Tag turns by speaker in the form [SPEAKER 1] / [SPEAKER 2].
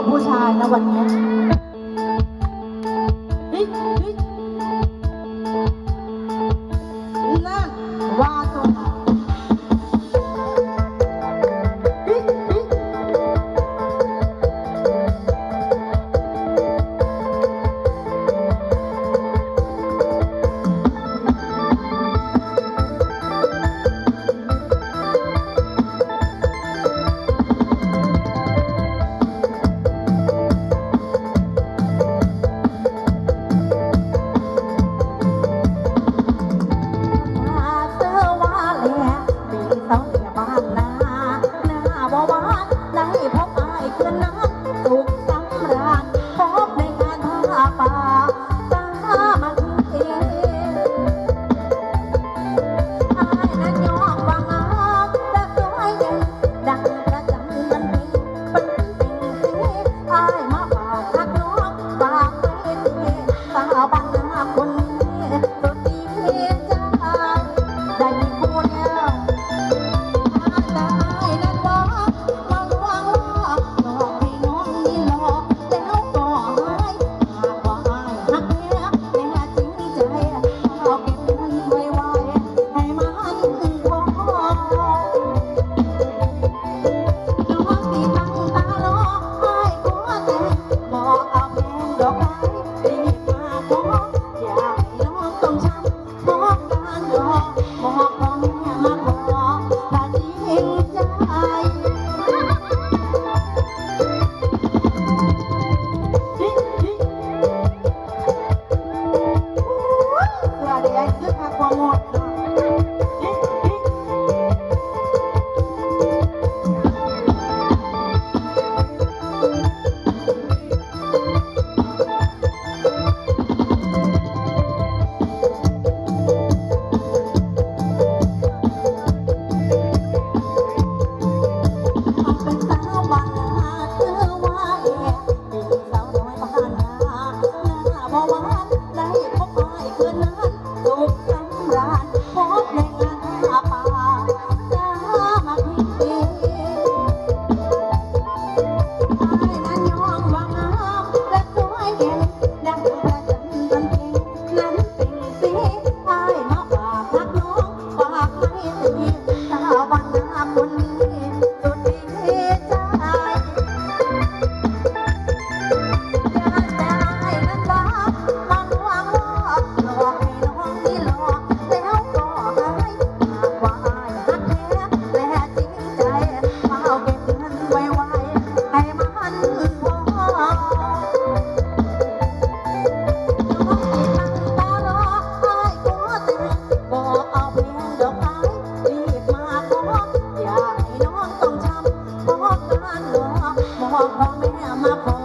[SPEAKER 1] ของผู้ชายนะวันนี้
[SPEAKER 2] บอกพ่อแม่มาขอ